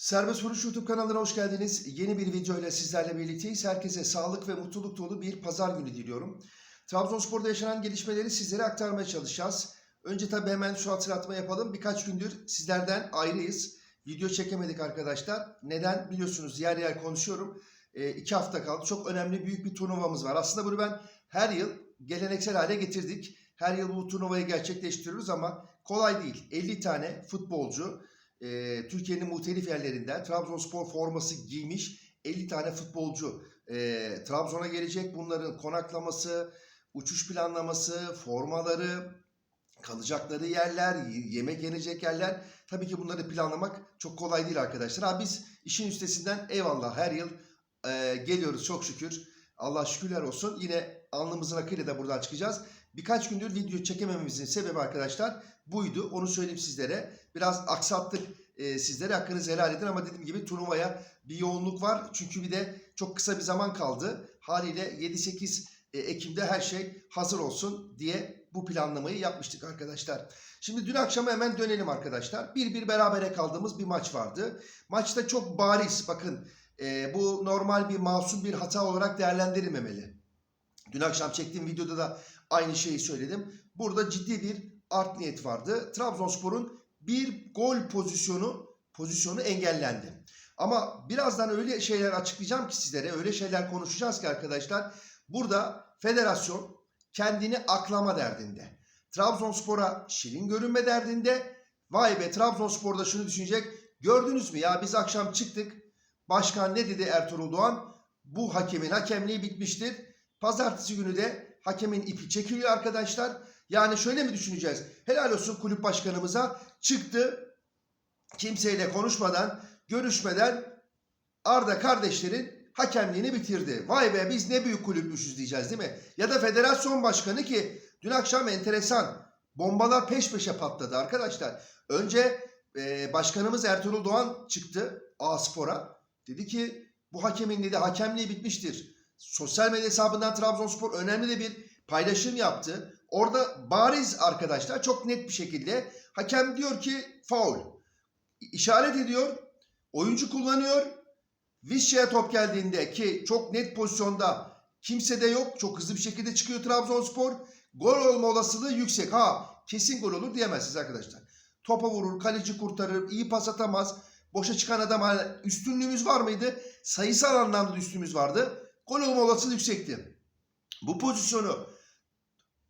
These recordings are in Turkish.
Serbest Vuruş YouTube kanalına hoş geldiniz. Yeni bir video ile sizlerle birlikteyiz. Herkese sağlık ve mutluluk dolu bir pazar günü diliyorum. Trabzonspor'da yaşanan gelişmeleri sizlere aktarmaya çalışacağız. Önce tabii hemen şu hatırlatma yapalım. Birkaç gündür sizlerden ayrıyız. Video çekemedik arkadaşlar. Neden? Biliyorsunuz yer yer konuşuyorum. E, iki hafta kaldı. Çok önemli büyük bir turnuvamız var. Aslında bunu ben her yıl geleneksel hale getirdik. Her yıl bu turnuvayı gerçekleştiriyoruz ama kolay değil. 50 tane futbolcu e, Türkiye'nin muhtelif yerlerinden Trabzonspor forması giymiş 50 tane futbolcu e, Trabzon'a gelecek. Bunların konaklaması, uçuş planlaması, formaları, kalacakları yerler, yemek yenecek yerler. Tabii ki bunları planlamak çok kolay değil arkadaşlar. Ha, biz işin üstesinden eyvallah her yıl e, geliyoruz çok şükür. Allah şükürler olsun. Yine alnımızın akıyla da buradan çıkacağız. Birkaç gündür video çekemememizin sebebi arkadaşlar buydu. Onu söyleyeyim sizlere. Biraz aksattık e, sizlere. Hakkınızı helal edin ama dediğim gibi turnuvaya bir yoğunluk var. Çünkü bir de çok kısa bir zaman kaldı. Haliyle 7-8 e, Ekim'de her şey hazır olsun diye bu planlamayı yapmıştık arkadaşlar. Şimdi dün akşama hemen dönelim arkadaşlar. Bir bir berabere kaldığımız bir maç vardı. Maçta çok bariz bakın e, bu normal bir masum bir hata olarak değerlendirilmemeli. Dün akşam çektiğim videoda da aynı şeyi söyledim. Burada ciddi bir art niyet vardı. Trabzonspor'un bir gol pozisyonu pozisyonu engellendi. Ama birazdan öyle şeyler açıklayacağım ki sizlere, öyle şeyler konuşacağız ki arkadaşlar. Burada federasyon kendini aklama derdinde. Trabzonspor'a şirin görünme derdinde. Vay be Trabzonspor'da şunu düşünecek. Gördünüz mü ya biz akşam çıktık. Başkan ne dedi Ertuğrul Doğan? Bu hakemin hakemliği bitmiştir. Pazartesi günü de hakemin ipi çekiliyor arkadaşlar. Yani şöyle mi düşüneceğiz? Helal olsun kulüp başkanımıza çıktı. Kimseyle konuşmadan, görüşmeden Arda kardeşlerin hakemliğini bitirdi. Vay be biz ne büyük kulüpmüşüz diyeceğiz değil mi? Ya da federasyon başkanı ki dün akşam enteresan bombalar peş peşe patladı arkadaşlar. Önce e, başkanımız Ertuğrul Doğan çıktı A Spor'a. Dedi ki bu hakemin dedi hakemliği bitmiştir. Sosyal medya hesabından Trabzonspor önemli de bir paylaşım yaptı. Orada bariz arkadaşlar çok net bir şekilde hakem diyor ki faul. İşaret ediyor. Oyuncu kullanıyor. Vişça'ya top geldiğinde ki çok net pozisyonda kimse de yok. Çok hızlı bir şekilde çıkıyor Trabzonspor. Gol olma olasılığı yüksek. Ha kesin gol olur diyemezsiniz arkadaşlar. Topa vurur, kaleci kurtarır, iyi pas atamaz. Boşa çıkan adam hani üstünlüğümüz var mıydı? Sayısal anlamda da üstümüz vardı. Gol olma olasılığı yüksekti. Bu pozisyonu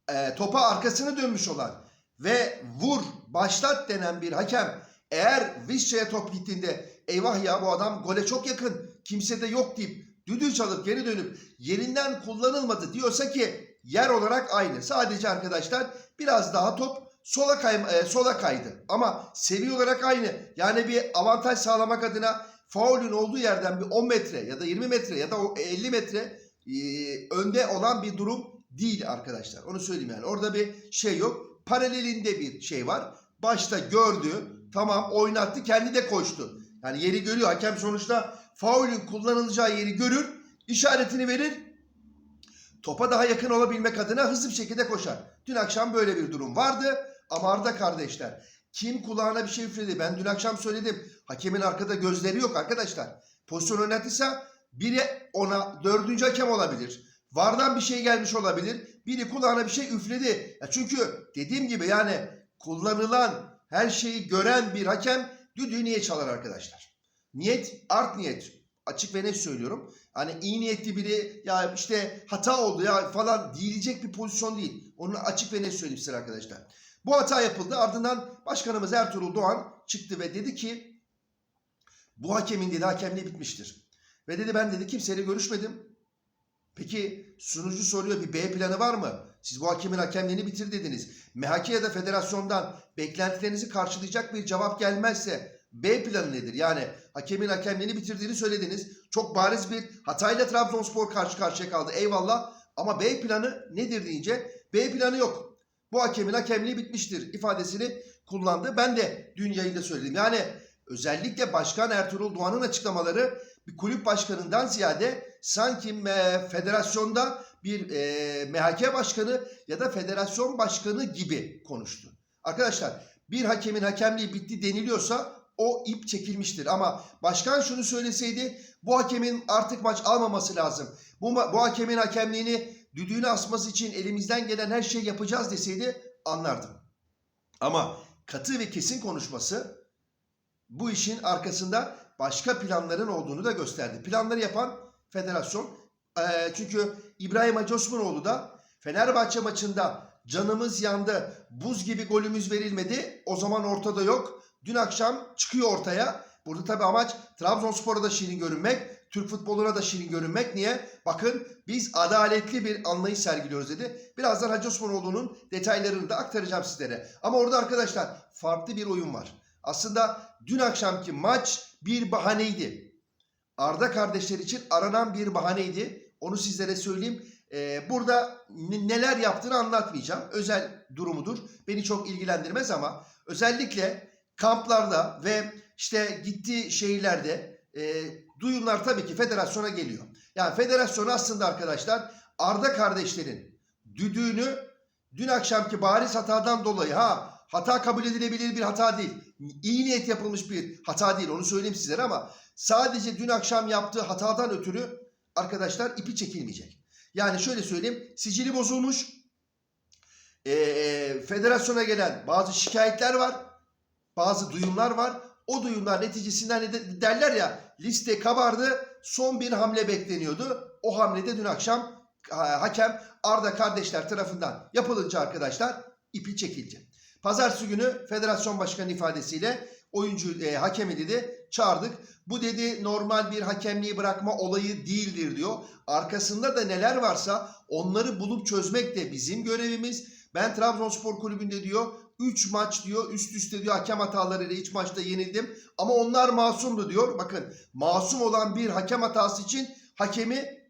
e, topa arkasını dönmüş olan ve vur, başlat denen bir hakem eğer Vişça'ya top gittiğinde eyvah ya bu adam gole çok yakın kimse de yok deyip düdüğü çalıp geri dönüp yerinden kullanılmadı diyorsa ki yer olarak aynı. Sadece arkadaşlar biraz daha top sola kay e, sola kaydı. Ama seviye olarak aynı. Yani bir avantaj sağlamak adına faulün olduğu yerden bir 10 metre ya da 20 metre ya da o 50 metre e, önde olan bir durum değil arkadaşlar. Onu söyleyeyim yani. Orada bir şey yok. Paralelinde bir şey var. Başta gördü. Tamam oynattı. Kendi de koştu. Yani yeri görüyor. Hakem sonuçta faulün kullanılacağı yeri görür. işaretini verir. Topa daha yakın olabilmek adına hızlı bir şekilde koşar. Dün akşam böyle bir durum vardı. Ama Arda kardeşler kim kulağına bir şey üfledi? Ben dün akşam söyledim. Hakemin arkada gözleri yok arkadaşlar. Pozisyon oynattıysa biri ona dördüncü hakem olabilir. Vardan bir şey gelmiş olabilir. Biri kulağına bir şey üfledi. Ya çünkü dediğim gibi yani kullanılan her şeyi gören bir hakem düdüğü niye çalar arkadaşlar? Niyet art niyet. Açık ve net söylüyorum. Hani iyi niyetli biri ya işte hata oldu ya falan diyecek bir pozisyon değil. Onu açık ve net söyleyeyim size arkadaşlar. Bu hata yapıldı. Ardından başkanımız Ertuğrul Doğan çıktı ve dedi ki bu hakemin dedi hakemliği bitmiştir. Ve dedi ben dedi kimseyle görüşmedim. Peki sunucu soruyor bir B planı var mı? Siz bu hakemin hakemliğini bitir dediniz. MHK ya da federasyondan beklentilerinizi karşılayacak bir cevap gelmezse B planı nedir? Yani hakemin hakemliğini bitirdiğini söylediniz. Çok bariz bir hatayla Trabzonspor karşı karşıya kaldı. Eyvallah. Ama B planı nedir deyince B planı yok. Bu hakemin hakemliği bitmiştir ifadesini kullandı. Ben de dün yayında söyledim. Yani özellikle Başkan Ertuğrul Doğan'ın açıklamaları bir kulüp başkanından ziyade sanki e, federasyonda bir e, MHK başkanı ya da federasyon başkanı gibi konuştu. Arkadaşlar bir hakemin hakemliği bitti deniliyorsa o ip çekilmiştir. Ama başkan şunu söyleseydi bu hakemin artık maç almaması lazım. Bu, bu hakemin hakemliğini düdüğünü asması için elimizden gelen her şeyi yapacağız deseydi anlardım. Ama katı ve kesin konuşması bu işin arkasında başka planların olduğunu da gösterdi. Planları yapan federasyon. Ee, çünkü İbrahim Hacı da Fenerbahçe maçında canımız yandı, buz gibi golümüz verilmedi. O zaman ortada yok. Dün akşam çıkıyor ortaya. Burada tabii amaç Trabzonspor'a da şirin görünmek, Türk futboluna da şirin görünmek. Niye? Bakın biz adaletli bir anlayış sergiliyoruz dedi. Birazdan Hacı Osmanoğlu'nun detaylarını da aktaracağım sizlere. Ama orada arkadaşlar farklı bir oyun var. Aslında dün akşamki maç bir bahaneydi. Arda kardeşler için aranan bir bahaneydi. Onu sizlere söyleyeyim. Ee, burada neler yaptığını anlatmayacağım. Özel durumudur. Beni çok ilgilendirmez ama özellikle kamplarda ve işte gittiği şehirlerde e, duyumlar tabii ki federasyona geliyor. Yani federasyon aslında arkadaşlar Arda kardeşlerin düdüğünü dün akşamki bariz hatadan dolayı ha hata kabul edilebilir bir hata değil. İyi niyet yapılmış bir hata değil onu söyleyeyim sizlere ama sadece dün akşam yaptığı hatadan ötürü arkadaşlar ipi çekilmeyecek. Yani şöyle söyleyeyim sicili bozulmuş. Ee, federasyona gelen bazı şikayetler var. Bazı duyumlar var. O duyumlar neticesinde hani de- derler ya liste kabardı son bir hamle bekleniyordu. O hamlede dün akşam ha- hakem Arda kardeşler tarafından yapılınca arkadaşlar ipi çekildi. Pazartesi günü federasyon başkanı ifadesiyle oyuncu e, hakemi dedi çağırdık. Bu dedi normal bir hakemliği bırakma olayı değildir diyor. Arkasında da neler varsa onları bulup çözmek de bizim görevimiz. Ben Trabzonspor Kulübü'nde diyor 3 maç diyor üst üste diyor hakem hatalarıyla iç maçta yenildim. Ama onlar masumdu diyor. Bakın masum olan bir hakem hatası için hakemi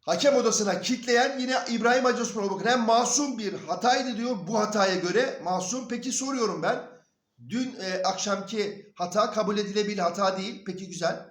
hakem odasına kitleyen yine İbrahim Hacı Osmanoğlu. Bakın hem masum bir hataydı diyor bu hataya göre masum. Peki soruyorum ben. Dün e, akşamki hata kabul edilebilir hata değil. Peki güzel.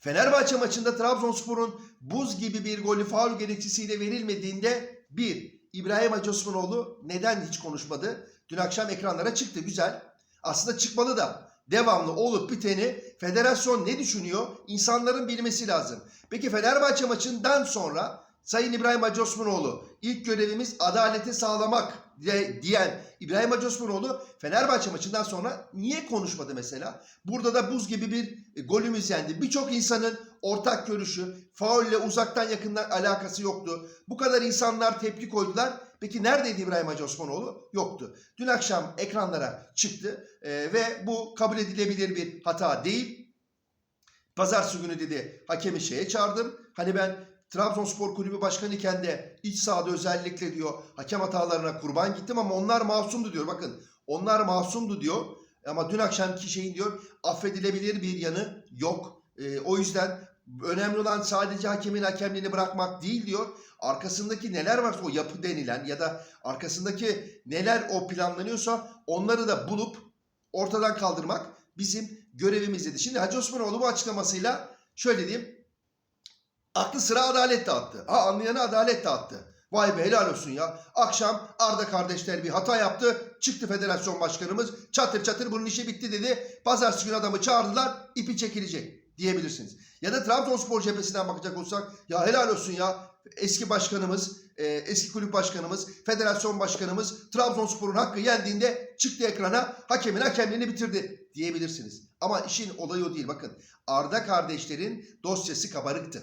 Fenerbahçe maçında Trabzonspor'un buz gibi bir golü faul gerekçesiyle verilmediğinde bir İbrahim Hacı Osmanoğlu neden hiç konuşmadı? Dün akşam ekranlara çıktı güzel. Aslında çıkmalı da devamlı olup biteni federasyon ne düşünüyor? İnsanların bilmesi lazım. Peki Fenerbahçe maçından sonra Sayın İbrahim Hacı Osmanoğlu ilk görevimiz adaleti sağlamak diye- diyen İbrahim Hacı Osmanoğlu Fenerbahçe maçından sonra niye konuşmadı mesela? Burada da buz gibi bir e, golümüz yendi. Birçok insanın ortak görüşü, faulle uzaktan yakından alakası yoktu. Bu kadar insanlar tepki koydular. Peki neredeydi İbrahim Hacı Osmanoğlu? Yoktu. Dün akşam ekranlara çıktı e, ve bu kabul edilebilir bir hata değil. Pazartesi günü dedi hakemi şeye çağırdım. Hani ben Trabzonspor Kulübü Başkanı iken de iç sahada özellikle diyor hakem hatalarına kurban gittim ama onlar masumdu diyor. Bakın onlar masumdu diyor. Ama dün akşamki şeyin diyor affedilebilir bir yanı yok. Ee, o yüzden önemli olan sadece hakemin hakemliğini bırakmak değil diyor. Arkasındaki neler varsa o yapı denilen ya da arkasındaki neler o planlanıyorsa onları da bulup ortadan kaldırmak bizim görevimiz dedi. Şimdi Hacı Osmanoğlu bu açıklamasıyla şöyle diyeyim. Aklı sıra adalet dağıttı. Ha anlayana adalet dağıttı. Vay be helal olsun ya. Akşam Arda kardeşler bir hata yaptı. Çıktı federasyon başkanımız. Çatır çatır bunun işi bitti dedi. Pazartesi günü adamı çağırdılar. ipi çekilecek diyebilirsiniz. Ya da Trabzonspor cephesinden bakacak olsak ya helal olsun ya. Eski başkanımız, e, eski kulüp başkanımız, federasyon başkanımız Trabzonspor'un hakkı yendiğinde çıktı ekrana hakemin hakemliğini bitirdi diyebilirsiniz. Ama işin olayı o değil. Bakın Arda kardeşlerin dosyası kabarıktı.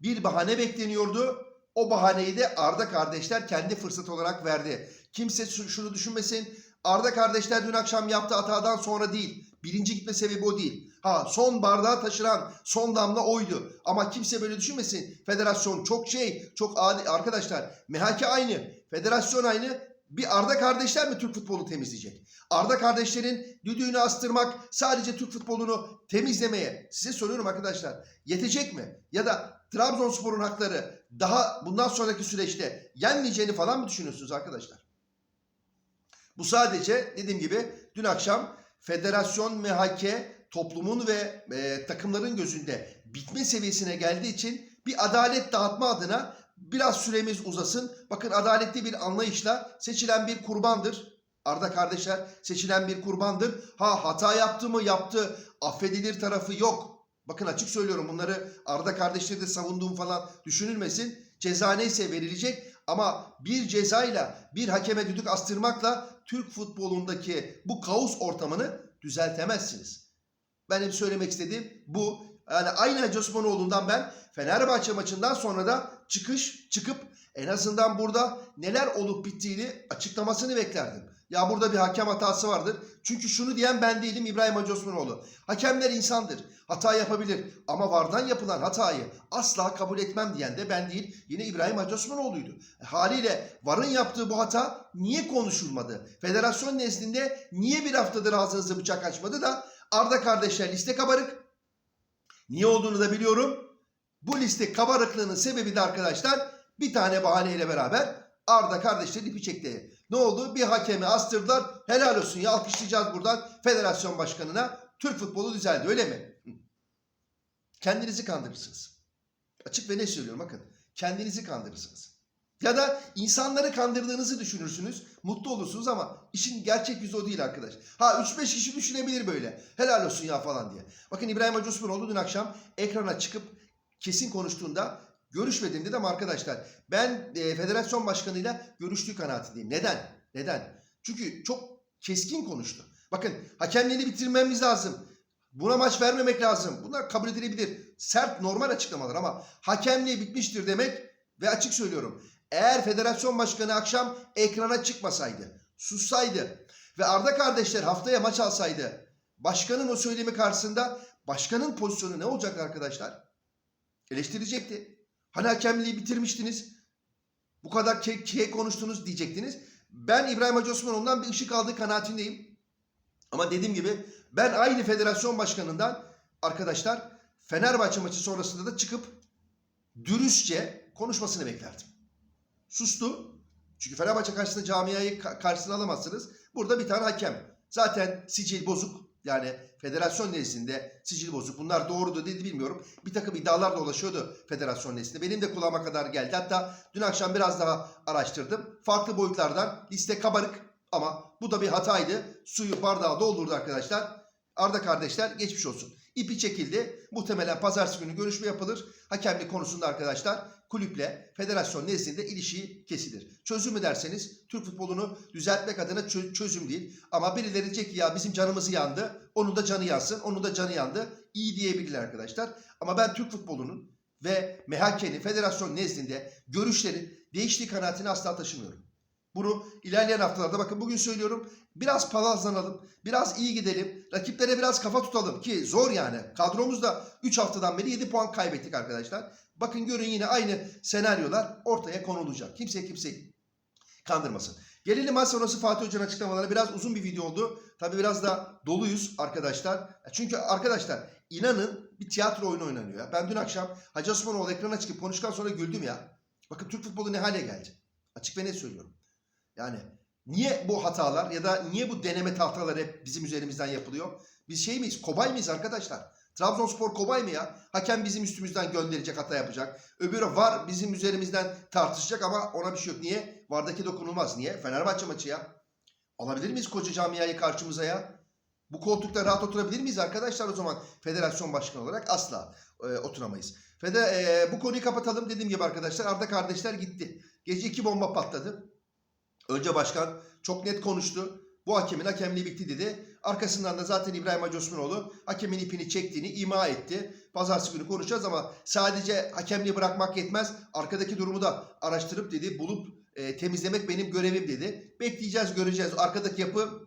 Bir bahane bekleniyordu. O bahaneyi de Arda kardeşler kendi fırsat olarak verdi. Kimse şu- şunu düşünmesin. Arda kardeşler dün akşam yaptığı hatadan sonra değil. Birinci gitme sebebi o değil. Ha son bardağı taşıran son damla oydu. Ama kimse böyle düşünmesin. Federasyon çok şey, çok adi. Arkadaşlar MHK aynı. Federasyon aynı. Bir Arda kardeşler mi Türk futbolunu temizleyecek? Arda kardeşlerin düdüğünü astırmak sadece Türk futbolunu temizlemeye size soruyorum arkadaşlar. Yetecek mi? Ya da Trabzonspor'un hakları daha bundan sonraki süreçte yenmeyeceğini falan mı düşünüyorsunuz arkadaşlar? Bu sadece dediğim gibi dün akşam federasyon MHK toplumun ve e, takımların gözünde bitme seviyesine geldiği için bir adalet dağıtma adına biraz süremiz uzasın. Bakın adaletli bir anlayışla seçilen bir kurbandır. Arda kardeşler seçilen bir kurbandır. Ha hata yaptı mı yaptı. Affedilir tarafı yok. Bakın açık söylüyorum bunları Arda kardeşleri de savunduğum falan düşünülmesin. Ceza neyse verilecek ama bir cezayla bir hakeme düdük astırmakla Türk futbolundaki bu kaos ortamını düzeltemezsiniz. Benim söylemek istediğim bu. Yani aynı Hacı Osmanoğlu'ndan ben Fenerbahçe maçından sonra da çıkış çıkıp en azından burada neler olup bittiğini açıklamasını beklerdim. Ya burada bir hakem hatası vardır. Çünkü şunu diyen ben değilim İbrahim Hacı Osmanoğlu. Hakemler insandır. Hata yapabilir. Ama vardan yapılan hatayı asla kabul etmem diyen de ben değil. Yine İbrahim Hacı Osmanoğlu'ydu. E, haliyle varın yaptığı bu hata niye konuşulmadı? Federasyon nezdinde niye bir haftadır ağzınızı bıçak açmadı da Arda kardeşler liste kabarık. Niye olduğunu da biliyorum. Bu liste kabarıklığının sebebi de arkadaşlar bir tane bahaneyle beraber Arda kardeşleri ipi çekti. Ne oldu? Bir hakemi astırdılar. Helal olsun ya alkışlayacağız buradan federasyon başkanına. Türk futbolu düzeldi öyle mi? Kendinizi kandırırsınız. Açık ve ne söylüyorum bakın. Kendinizi kandırırsınız. Ya da insanları kandırdığınızı düşünürsünüz. Mutlu olursunuz ama işin gerçek yüzü o değil arkadaş. Ha 3-5 kişi düşünebilir böyle. Helal olsun ya falan diye. Bakın İbrahim Hacı Osmanoğlu dün akşam ekrana çıkıp kesin konuştuğunda görüşmedim dedim ama arkadaşlar ben e, federasyon başkanıyla görüştüğü kanaatindeyim. Neden? Neden? Çünkü çok keskin konuştu. Bakın hakemliğini bitirmemiz lazım. Buna maç vermemek lazım. Bunlar kabul edilebilir. Sert normal açıklamalar ama hakemliği bitmiştir demek ve açık söylüyorum. Eğer federasyon başkanı akşam ekrana çıkmasaydı, sussaydı ve Arda kardeşler haftaya maç alsaydı başkanın o söylemi karşısında başkanın pozisyonu ne olacak arkadaşlar? Eleştirecekti. Hani hakemliği bitirmiştiniz. Bu kadar ke, ke konuştunuz diyecektiniz. Ben İbrahim Hacı Osmanoğlu'ndan bir ışık aldığı kanaatindeyim. Ama dediğim gibi ben aynı federasyon başkanından arkadaşlar Fenerbahçe maçı sonrasında da çıkıp dürüstçe konuşmasını beklerdim. Sustu. Çünkü Fenerbahçe karşısında camiayı ka- karşısına alamazsınız. Burada bir tane hakem. Zaten sicil bozuk. Yani federasyon nezdinde sicil bozuk. Bunlar doğrudur dedi bilmiyorum. Bir takım iddialar dolaşıyordu federasyon nezdinde. Benim de kulağıma kadar geldi. Hatta dün akşam biraz daha araştırdım. Farklı boyutlardan liste kabarık ama bu da bir hataydı. Suyu bardağa doldurdu arkadaşlar. Arda kardeşler geçmiş olsun. İpi çekildi. Muhtemelen pazartesi günü görüşme yapılır. Hakemlik konusunda arkadaşlar kulüple federasyon nezdinde ilişiği kesilir. Çözüm mü derseniz Türk futbolunu düzeltmek adına çö- çözüm değil. Ama birileri diyecek ki ya bizim canımız yandı. Onun da canı yansın. Onun da canı yandı. İyi diyebilirler arkadaşlar. Ama ben Türk futbolunun ve MHK'nin federasyon nezdinde görüşlerin değiştiği kanaatini asla taşımıyorum. Bunu ilerleyen haftalarda bakın bugün söylüyorum biraz palazlanalım, biraz iyi gidelim, rakiplere biraz kafa tutalım ki zor yani. Kadromuzda 3 haftadan beri 7 puan kaybettik arkadaşlar. Bakın görün yine aynı senaryolar ortaya konulacak. Kimse kimseyi kandırmasın. Gelelim maç sonrası Fatih Hoca'nın açıklamalarına. Biraz uzun bir video oldu. Tabi biraz da doluyuz arkadaşlar. Çünkü arkadaşlar inanın bir tiyatro oyunu oynanıyor. Ben dün akşam Hacı Osmanoğlu ekrana çıkıp konuştuktan sonra güldüm ya. Bakın Türk futbolu ne hale geldi. Açık ve net söylüyorum. Yani niye bu hatalar ya da niye bu deneme tahtaları hep bizim üzerimizden yapılıyor? Biz şey miyiz? Kobay mıyız arkadaşlar? Trabzonspor kobay mı ya? Hakem bizim üstümüzden gönderecek, hata yapacak. Öbürü var bizim üzerimizden tartışacak ama ona bir şey yok. Niye? Vardaki dokunulmaz. Niye? Fenerbahçe maçı ya. Alabilir miyiz koca camiayı karşımıza ya? Bu koltukta rahat oturabilir miyiz arkadaşlar o zaman federasyon başkanı olarak? Asla e, oturamayız. Fede, e, bu konuyu kapatalım dediğim gibi arkadaşlar. Arda kardeşler gitti. Gece iki bomba patladı. Önce başkan çok net konuştu. Bu hakemin hakemliği bitti dedi. Arkasından da zaten İbrahim Hacı Osmanoğlu hakemin ipini çektiğini ima etti. Pazartesi günü konuşacağız ama sadece hakemliği bırakmak yetmez. Arkadaki durumu da araştırıp dedi, bulup e, temizlemek benim görevim dedi. Bekleyeceğiz, göreceğiz. Arkadaki yapı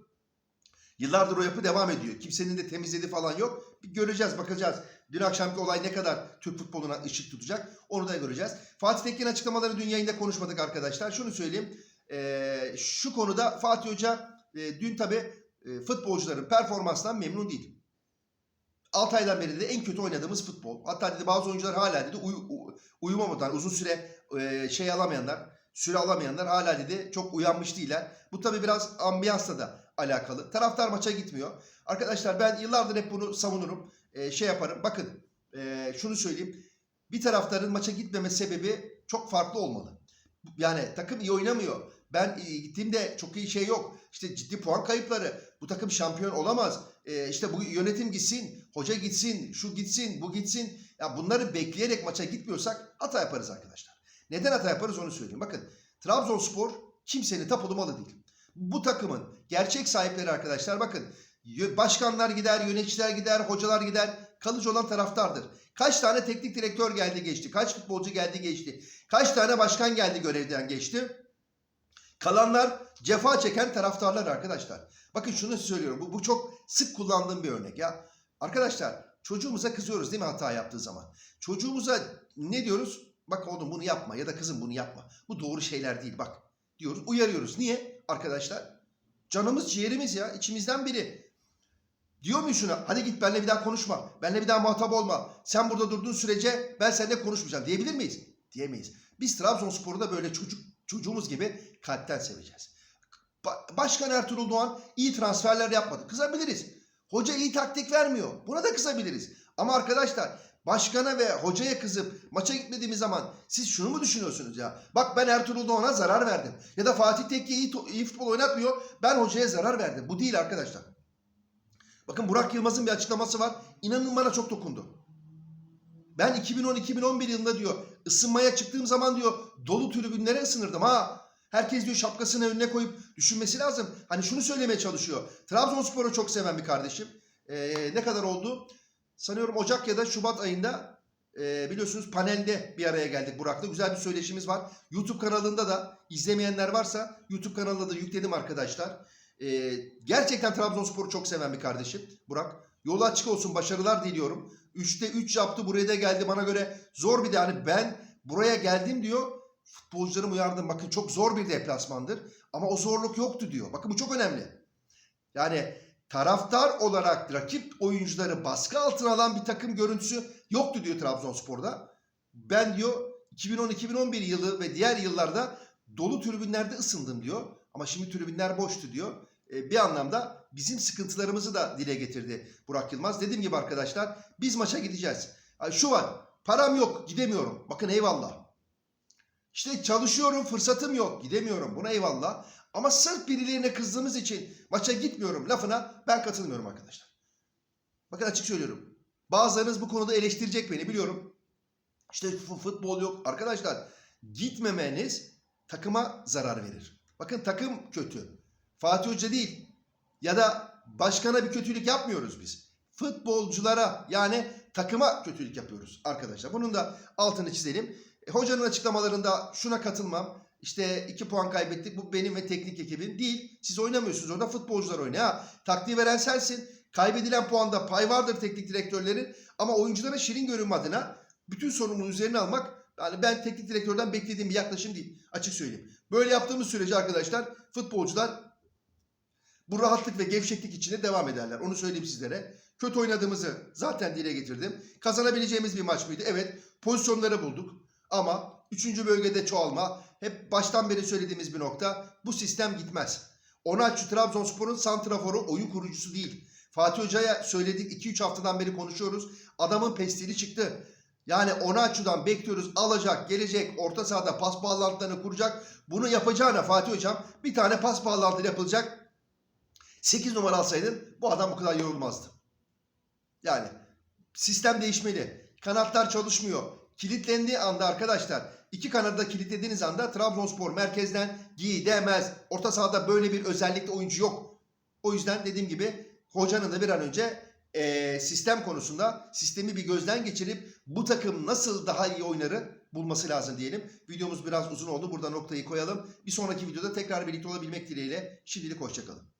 yıllardır o yapı devam ediyor. Kimsenin de temizlediği falan yok. Bir göreceğiz, bakacağız. Dün akşamki olay ne kadar Türk futboluna ışık tutacak onu da göreceğiz. Fatih Tekin açıklamaları dün yayında konuşmadık arkadaşlar. Şunu söyleyeyim. E, şu konuda Fatih Hoca e, dün tabi e, futbolcuların performansından memnun değil. 6 aydan beri de en kötü oynadığımız futbol. Hatta dedi bazı oyuncular hala dedi uy, u- uyumamadan uzun süre e, şey alamayanlar, süre alamayanlar hala dedi çok uyanmış değiller. Bu tabi biraz ambiyansla da alakalı. Taraftar maça gitmiyor. Arkadaşlar ben yıllardır hep bunu savunurum. E, şey yaparım. Bakın e, şunu söyleyeyim. Bir taraftarın maça gitmeme sebebi çok farklı olmalı. Yani takım iyi oynamıyor. Ben e, gittiğimde çok iyi şey yok. İşte ciddi puan kayıpları. Bu takım şampiyon olamaz. E, işte bu yönetim gitsin, hoca gitsin, şu gitsin, bu gitsin. Ya bunları bekleyerek maça gitmiyorsak hata yaparız arkadaşlar. Neden hata yaparız onu söyleyeyim. Bakın Trabzonspor kimsenin tapulu malı değil. Bu takımın gerçek sahipleri arkadaşlar bakın başkanlar gider, yöneticiler gider, hocalar gider. Kalıcı olan taraftardır. Kaç tane teknik direktör geldi geçti, kaç futbolcu geldi geçti, kaç tane başkan geldi görevden geçti. Kalanlar cefa çeken taraftarlar arkadaşlar. Bakın şunu söylüyorum. Bu, bu çok sık kullandığım bir örnek ya. Arkadaşlar çocuğumuza kızıyoruz değil mi hata yaptığı zaman? Çocuğumuza ne diyoruz? Bak oğlum bunu yapma ya da kızım bunu yapma. Bu doğru şeyler değil bak diyoruz. Uyarıyoruz. Niye arkadaşlar? Canımız ciğerimiz ya. içimizden biri. Diyor muyum şuna? Hadi git benimle bir daha konuşma. Benimle bir daha muhatap olma. Sen burada durduğun sürece ben seninle konuşmayacağım. Diyebilir miyiz? Diyemeyiz. Biz Trabzonspor'u da böyle çocuk çocuğumuz gibi kalpten seveceğiz. Ba- Başkan Ertuğrul Doğan iyi transferler yapmadı. Kızabiliriz. Hoca iyi taktik vermiyor. Buna da kızabiliriz. Ama arkadaşlar başkana ve hocaya kızıp maça gitmediğimiz zaman siz şunu mu düşünüyorsunuz ya? Bak ben Ertuğrul Doğan'a zarar verdim. Ya da Fatih Tekke iyi, iyi futbol oynatmıyor. Ben hocaya zarar verdim. Bu değil arkadaşlar. Bakın Burak Yılmaz'ın bir açıklaması var. İnanın bana çok dokundu. Ben 2010-2011 yılında diyor ısınmaya çıktığım zaman diyor dolu tribünlere ısınırdım ha. Herkes diyor şapkasını önüne koyup düşünmesi lazım. Hani şunu söylemeye çalışıyor. Trabzonspor'u çok seven bir kardeşim. Ee, ne kadar oldu? Sanıyorum Ocak ya da Şubat ayında e, biliyorsunuz panelde bir araya geldik Burak'la. Güzel bir söyleşimiz var. YouTube kanalında da izlemeyenler varsa YouTube kanalında da yükledim arkadaşlar. Ee, gerçekten Trabzonspor'u çok seven bir kardeşim Burak. Yolu açık olsun başarılar diliyorum. 3'te 3 yaptı buraya da geldi bana göre zor bir de hani ben buraya geldim diyor. Futbolcularım uyardım bakın çok zor bir deplasmandır ama o zorluk yoktu diyor. Bakın bu çok önemli. Yani taraftar olarak rakip oyuncuları baskı altına alan bir takım görüntüsü yoktu diyor Trabzonspor'da. Ben diyor 2010-2011 yılı ve diğer yıllarda dolu tribünlerde ısındım diyor. Ama şimdi tribünler boştu diyor. E, bir anlamda bizim sıkıntılarımızı da dile getirdi Burak Yılmaz. Dediğim gibi arkadaşlar biz maça gideceğiz. Şu var param yok gidemiyorum. Bakın eyvallah. İşte çalışıyorum fırsatım yok gidemiyorum buna eyvallah. Ama sırf birilerine kızdığımız için maça gitmiyorum lafına ben katılmıyorum arkadaşlar. Bakın açık söylüyorum. Bazılarınız bu konuda eleştirecek beni biliyorum. İşte fu- futbol yok. Arkadaşlar gitmemeniz takıma zarar verir. Bakın takım kötü. Fatih Hoca değil ya da başkana bir kötülük yapmıyoruz biz. Futbolculara yani takıma kötülük yapıyoruz arkadaşlar. Bunun da altını çizelim. E, hocanın açıklamalarında şuna katılmam. İşte iki puan kaybettik bu benim ve teknik ekibim değil. Siz oynamıyorsunuz orada futbolcular oynuyor. Ha, taktiği veren sensin. Kaybedilen puanda pay vardır teknik direktörlerin. Ama oyunculara şirin görünme adına bütün sorumluluğu üzerine almak yani ben teknik direktörden beklediğim bir yaklaşım değil. Açık söyleyeyim. Böyle yaptığımız sürece arkadaşlar futbolcular bu rahatlık ve gevşeklik içinde devam ederler. Onu söyleyeyim sizlere. Kötü oynadığımızı zaten dile getirdim. Kazanabileceğimiz bir maç mıydı? Evet. Pozisyonları bulduk. Ama 3. bölgede çoğalma hep baştan beri söylediğimiz bir nokta. Bu sistem gitmez. Onaçu Trabzonspor'un santraforu oyun kurucusu değil. Fatih Hoca'ya söyledik 2-3 haftadan beri konuşuyoruz. Adamın pestili çıktı. Yani Onaçu'dan bekliyoruz alacak, gelecek, orta sahada pas bağlantılarını kuracak. Bunu yapacağına Fatih Hocam bir tane pas bağlantıları yapılacak. 8 numara alsaydın bu adam bu kadar yorulmazdı. Yani sistem değişmeli. Kanatlar çalışmıyor. Kilitlendiği anda arkadaşlar iki kanadı kilitlediğiniz anda Trabzonspor merkezden gidemez. Orta sahada böyle bir özellikle oyuncu yok. O yüzden dediğim gibi hocanın da bir an önce eee, sistem konusunda sistemi bir gözden geçirip bu takım nasıl daha iyi oynarı bulması lazım diyelim. Videomuz biraz uzun oldu. Burada noktayı koyalım. Bir sonraki videoda tekrar birlikte olabilmek dileğiyle. Şimdilik hoşçakalın.